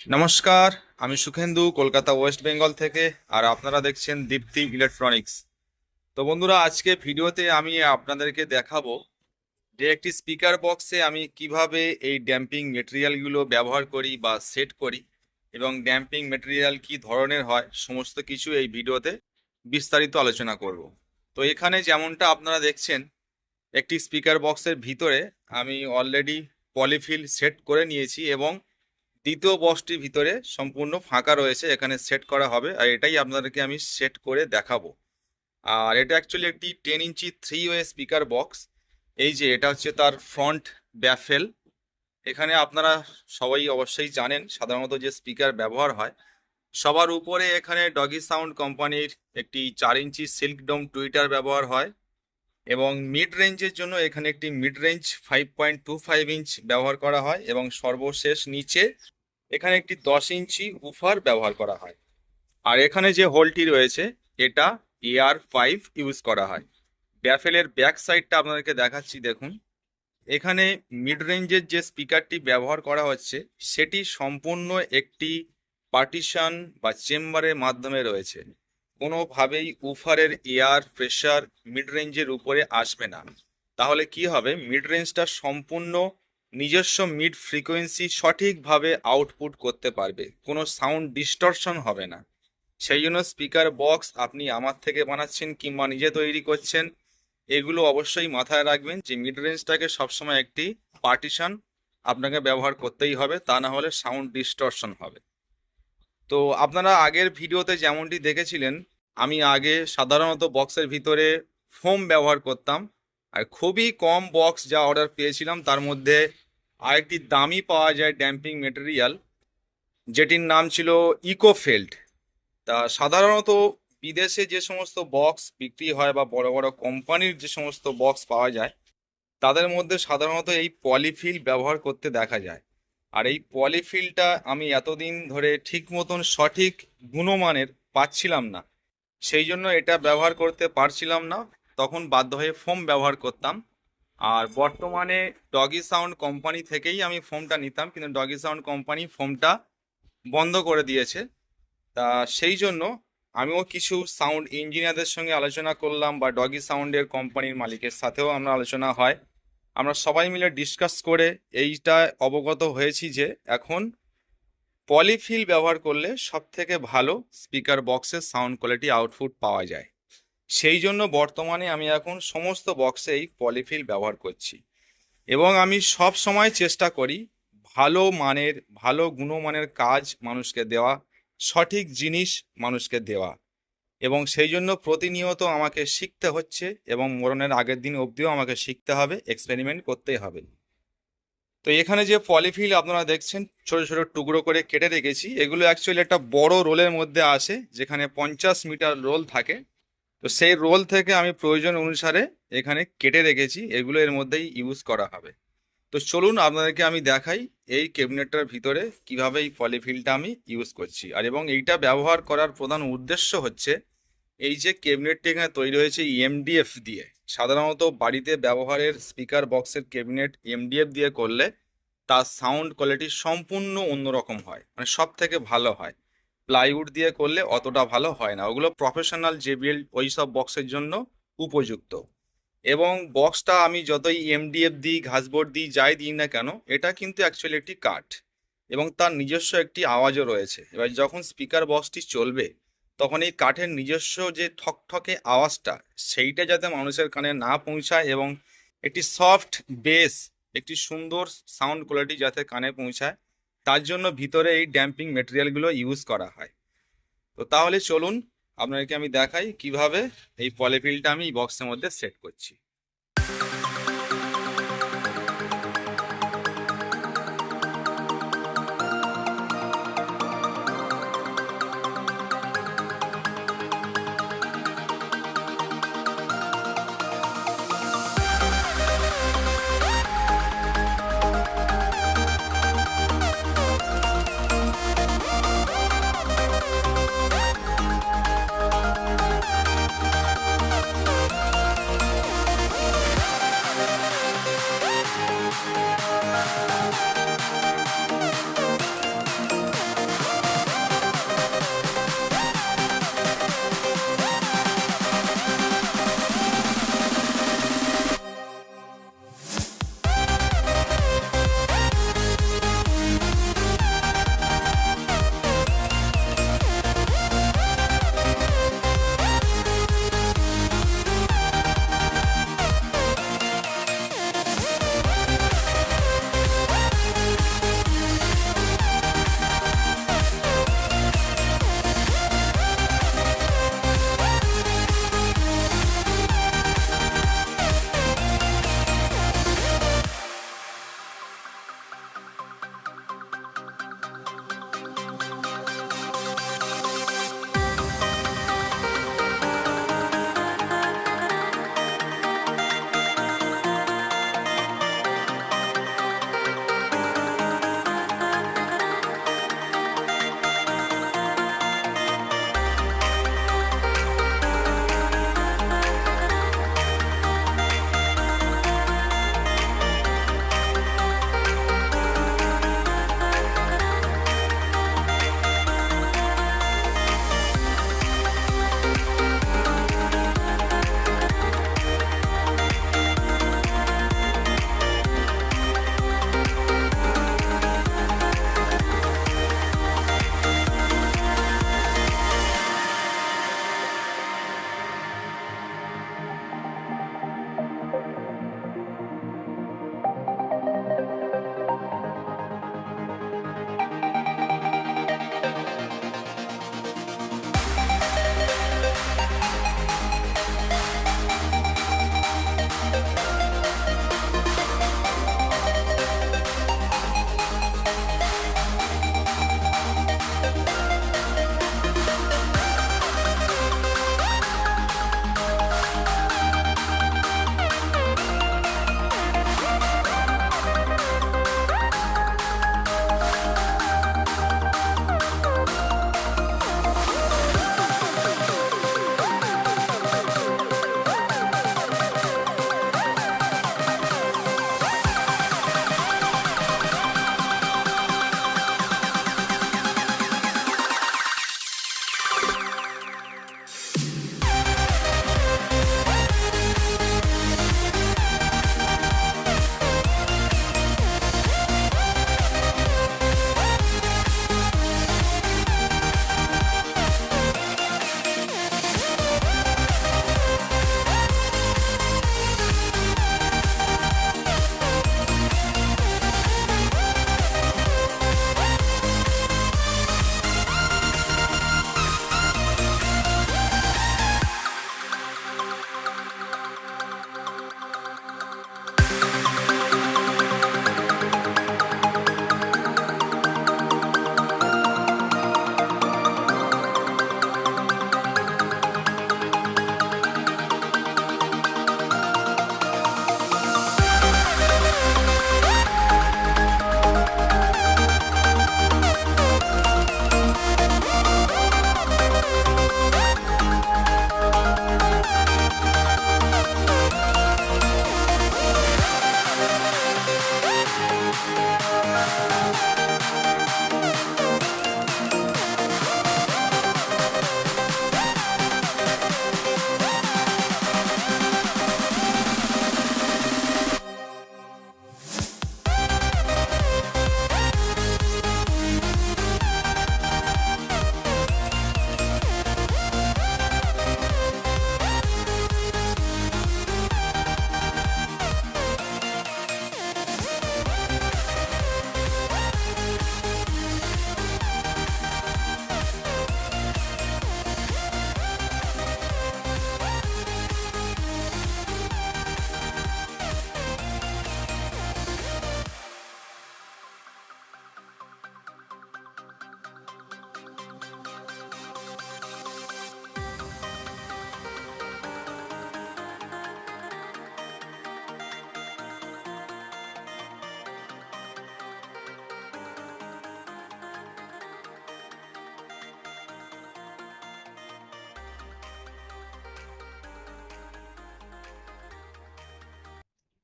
নমস্কার, আমি সুখেন্দু, কলকাতা ওয়েস্ট বেঙ্গল থেকে, আর আপনারা দেখছেন দীপ্তি ইলেকট্রনিক্স। তো বন্ধুরা, আজকে ভিডিওতে আমি আপনাদেরকে দেখাবো যে একটি স্পিকার বক্সে আমি কীভাবে এই ড্যাম্পিং মেটেরিয়ালগুলো ব্যবহার করি বা সেট করি এবং ড্যাম্পিং মেটেরিয়াল কি ধরনের হয়, সমস্ত কিছু এই ভিডিওতে বিস্তারিত আলোচনা করব। তো এখানে যেমনটা আপনারা দেখছেন, একটি স্পিকার বক্সের ভিতরে আমি অলরেডি পলিফিল সেট করে নিয়েছি এবং দ্বিতীয় বক্সটির ভিতরে সম্পূর্ণ ফাঁকা রয়েছে, এখানে সেট করা হবে, আর এটাই আপনাদেরকে আমি সেট করে দেখাবো। আর এটা অ্যাকচুয়ালি একটি ten inch three way speaker box এই যে এটা হচ্ছে তার ফ্রন্ট ব্যাফেল এখানে আপনারা সবাই অবশ্যই জানেন, সাধারণত যে স্পিকার ব্যবহার হয়, সবার উপরে এখানে ডগি সাউন্ড কোম্পানির একটি চার ইঞ্চি সিল্ক ডোম টুইটার ব্যবহার হয়, এবং মিড রেঞ্জের জন্য এখানে একটি mid range five point two five inch ব্যবহার করা হয়, এবং সর্বশেষ নিচে এখানে একটি দশ ইঞ্চি উফার ব্যবহার করা হয়। আর এখানে যে হোলটি রয়েছে, এটা এআর ফাইভ ইউজ করা হয়। ব্যাফেলের ব্যাক সাইডটা আপনাদেরকে দেখাচ্ছি, দেখুন। এখানে মিড রেঞ্জের যে স্পিকারটি ব্যবহার করা হচ্ছে, সেটি সম্পূর্ণ একটি পার্টিশন বা চেম্বারের মাধ্যমে রয়েছে। কোনোভাবেই উফারের এয়ার প্রেশার মিড রেঞ্জের উপরে আসবে না। তাহলে কি হবে? মিড রেঞ্জটা সম্পূর্ণ নিজস্ব মিড ফ্রিকোয়েন্সি সঠিকভাবে আউটপুট করতে পারবে। কোনো সাউন্ড ডিস্টরশন হবে না। সেই জন্য স্পিকার বক্স আপনি আমার থেকে বানাচ্ছেন কিংবা নিজে তৈরি করছেন, এগুলো অবশ্যই মাথায় রাখবেন যে মিড রেঞ্জটাকে সবসময় একটি পার্টিশন আপনাকে ব্যবহার করতেই হবে, তা না হলে সাউন্ড ডিস্টরশন হবে। তো আপনারা আগের ভিডিওতে যেমনটি দেখেছিলেন, আমি আগে সাধারণত বক্সের ভিতরে ফোম ব্যবহার করতাম, আর খুবই কম বক্স যা অর্ডার পেয়েছিলাম, তার মধ্যে আরেকটি দামি পাওয়া যায় ড্যাম্পিং মেটেরিয়াল, যেটির নাম ছিল ইকোফেল্ড তা সাধারণত বিদেশে যে সমস্ত বক্স বিক্রি হয় বা বড় বড় কোম্পানির যে সমস্ত বক্স পাওয়া যায়, তাদের মধ্যে সাধারণত এই পলিফিল ব্যবহার করতে দেখা যায়। আর এই পলিফিলটা আমি এতদিন ধরে ঠিক মতন সঠিক গুণমানের পাচ্ছিলাম না। সেই জন্য এটা ব্যবহার করতে পারছিলাম না। তখন বাধ্য হয়ে ফোম ব্যবহার করতাম। আর বর্তমানে ডগি সাউন্ড কোম্পানি থেকেই আমি ফোমটা নিতাম, কিন্তু ডগি সাউন্ড কোম্পানি ফোমটা বন্ধ করে দিয়েছে। তা সেই জন্য আমিও কিছু সাউন্ড ইঞ্জিনিয়ারদের সঙ্গে আলোচনা করলাম বা ডগি সাউন্ডের কোম্পানির মালিকের সাথেও আমরা আলোচনা হয়। আমরা সবাই মিলে ডিসকাস করে এইটা অবগত হয়েছি যে এখন পলিফিল ব্যবহার করলে সব থেকে ভালো স্পিকার বক্সের সাউন্ড কোয়ালিটি আউটপুট পাওয়া যায়। সেই জন্য বর্তমানে আমি এখন সমস্ত বক্সেই পলিফিল ব্যবহার করছি। এবং আমি সব সময় চেষ্টা করি ভালো মানের, ভালো গুণমানের কাজ মানুষকে দেওয়া, সঠিক জিনিস মানুষকে দেওয়া। এবং সেই জন্য প্রতিনিয়ত আমাকে শিখতে হচ্ছে এবং মরণের আগের দিন অবধিও আমাকে শিখতে হবে এক্সপেরিমেন্ট করতেই হবে। তো এখানে যে পলিফিল আপনারা দেখছেন, ছোট ছোট টুকরো করে কেটে রেখেছি, এগুলো অ্যাকচুয়ালি একটা বড় রোলের মধ্যে আসে, যেখানে পঞ্চাশ মিটার রোল থাকে। তো সেই রোল থেকে আমি প্রয়োজন অনুসারে এখানে কেটে রেখেছি, এগুলো এর মধ্যেই ইউজ করা হবে। তো চলুন আপনাদেরকে আমি দেখাই এই ক্যাবিনেটটার ভিতরে কীভাবে এই পলিফিলটা আমি ইউজ করছি। আর এবং এইটা ব্যবহার করার প্রধান উদ্দেশ্য হচ্ছে এই যে ক্যাবিনেটটি এখানে তৈরি হয়েছে এমডিএফ দিয়ে। সাধারণত বাড়িতে ব্যবহারের স্পিকার বক্সের ক্যাবিনেট এমডিএফ দিয়ে করলে তার সাউন্ড কোয়ালিটি সম্পূর্ণ অন্যরকম হয় মানে সব থেকে ভালো হয়। প্লাইউড দিয়ে করলে অতটা ভালো হয় না। ওগুলো প্রফেশনাল জেবিএল ওই সব বক্সের জন্য উপযুক্ত। এবং বক্সটা আমি যতই এমডিএফ দিই ঘাসবোর্ড দিই, যাই দিই না কেন, এটা কিন্তু অ্যাকচুয়ালি একটি কাঠ। এবং তার নিজস্ব একটি আওয়াজও রয়েছে। এবার যখন স্পিকার বক্সটি চলবে, তখন এই কাঠের নিজস্ব যে ঠকঠকে আওয়াজটা, সেইটা যাতে মানুষের কানে না পৌঁছায় এবং একটি সফট বেস একটি সুন্দর সাউন্ড কোয়ালিটি যাতে কানে পৌঁছায় তার জন্য ভিতরে এই ড্যাম্পিং মেটেরিয়ালগুলো ইউজ করা হয়। তো তাহলে চলুন, আপনাদেরকে আমি দেখাই কীভাবে এই পলিফিলটা আমি বক্সের মধ্যে সেট করছি।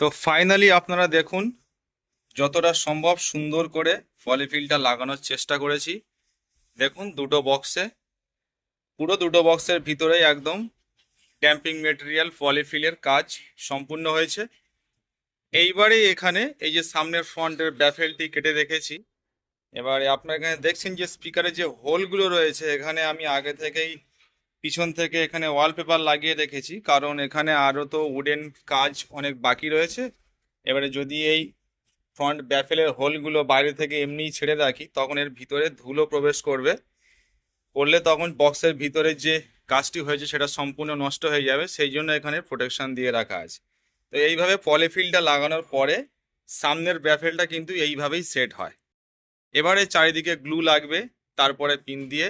তো ফাইনালি আপনারা দেখুন, যতটা সম্ভব সুন্দর করে পলিফিলটা লাগানোর চেষ্টা করেছি। দেখুন দুটো বক্সে পুরো দুটো বক্সের ভিতরেই একদম ড্যাম্পিং মেটেরিয়াল পলিফিলের কাজ সম্পূর্ণ হয়েছে। এইবারে এখানে এই যে সামনের ফ্রন্টের ব্যাফেলটি কেটে রেখেছি। এবারে আপনার এখানে দেখছেন যে স্পিকারের যে হোলগুলো রয়েছে, এখানে আমি আগে থেকেই পিছন থেকে এখানে ওয়ালপেপার লাগিয়ে রেখেছি, কারণ এখানে আরও তো উডেন কাজ অনেক বাকি রয়েছে। এবারে যদি এই ফ্রন্ট ব্যাফেলের হোলগুলো বাইরে থেকে এমনিই ছেড়ে রাখি, তখন এর ভিতরে ধুলো প্রবেশ করবে। করলে তখন বক্সের ভিতরে যে কাজটি হয়েছে সেটা সম্পূর্ণ নষ্ট হয়ে যাবে, সেই জন্য এখানে প্রোটেকশান দিয়ে রাখা আছে। তো এইভাবে পলিফিলটা লাগানোর পরে সামনের ব্যাফেলটা কিন্তু এইভাবেই সেট হয়। এবারে চারিদিকে গ্লু লাগবে, তারপরে পিন দিয়ে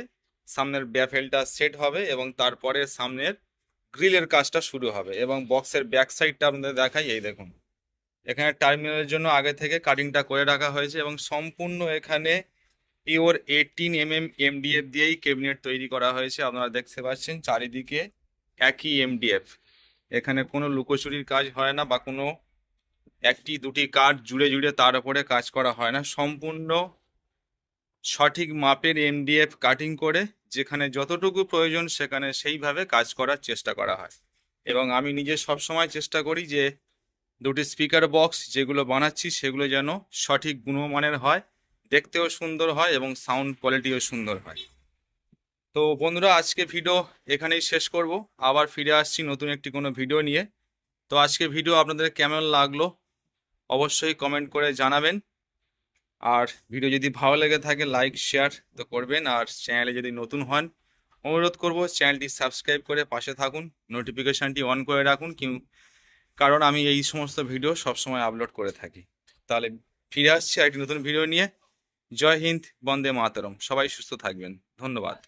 সামনের ব্যাফেলটা সেট হবে এবং তারপরে সামনের গ্রিলের কাজটা শুরু হবে এবং বক্সের ব্যাক সাইডটা আপনাদের দেখাই, এই দেখুন। এখানে টার্মিনালের জন্য আগে থেকে কাটিংটা করে রাখা হয়েছে এবং সম্পূর্ণ এখানে pure eighteen M M MDF দিয়েই ক্যাবিনেট তৈরি করা হয়েছে। আপনারা দেখতে পাচ্ছেন চারিদিকে একই এমডিএফ এখানে কোনো লুকোচুরির কাজ হয় না বা কোনো একটি দুটি কাঠ জুড়ে জুড়ে তার উপরে কাজ করা হয় না। সম্পূর্ণ সঠিক মাপের এমডিএফ কাটিং করে যেখানে যতটুকু প্রয়োজন সেখানে সেইভাবে কাজ করার চেষ্টা করা হয়। এবং আমি নিজে সবসময় চেষ্টা করি যে দুটি স্পিকার বক্স যেগুলো বানাচ্ছি সেগুলো যেন সঠিক গুণমানের হয়, দেখতেও সুন্দর হয় এবং সাউন্ড কোয়ালিটিও সুন্দর হয়। তো বন্ধুরা, আজকে ভিডিও এখানেই শেষ করব। আবার ফিরে আসছি নতুন একটি কোনো ভিডিও নিয়ে। তো আজকে ভিডিও আপনাদের কেমন লাগল? অবশ্যই কমেন্ট করে জানাবেন। আর ভিডিও যদি ভালো লেগে থাকে লাইক শেয়ার তো করবেন। আর চ্যানেলে যদি নতুন হন, অনুরোধ করব চ্যানেলটি সাবস্ক্রাইব করে পাশে থাকুন নোটিফিকেশানটি অন করে রাখুন, কিউ কারণ আমি এই সমস্ত ভিডিও সবসময় আপলোড করে থাকি। তাহলে ফিরে আসছি একটি নতুন ভিডিও নিয়ে। জয় হিন্দ, বন্দে মাতরম। সবাই সুস্থ থাকবেন। ধন্যবাদ।